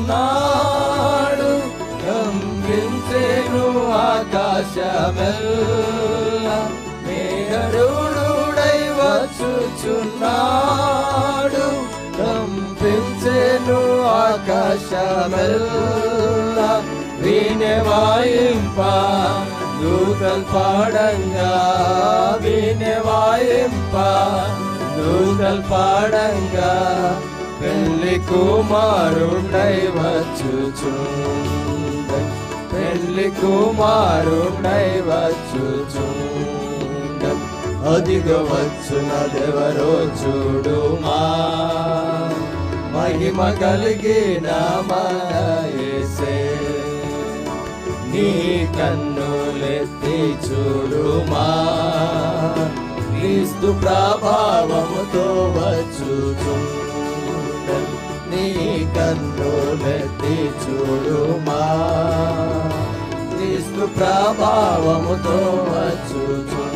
ఉన్నాడు. గంగించేను ఆకాశమెల్ల. మేఘరుడై వచ్చుచున్నాడు గంపించేను ఆకాశమెల్ల. వినవాయింపా దూతల్ పాడంగా. వినవాయింపా దూతల్ పాడంగా. కుమారుడై వచ్చుచు పెళ్ళి కుమారుడై వచ్చుచు అధిక వచ్చున వచ్చునదెవరో చూడుమా మహిమ కలిగిన మన నీ కన్నులెత్తి చూడుమా క్రీస్తు ప్రభావముతో కన్నులెత్తి చూడుమా క్రీస్తు ప్రభావముతో వచ్చుచు.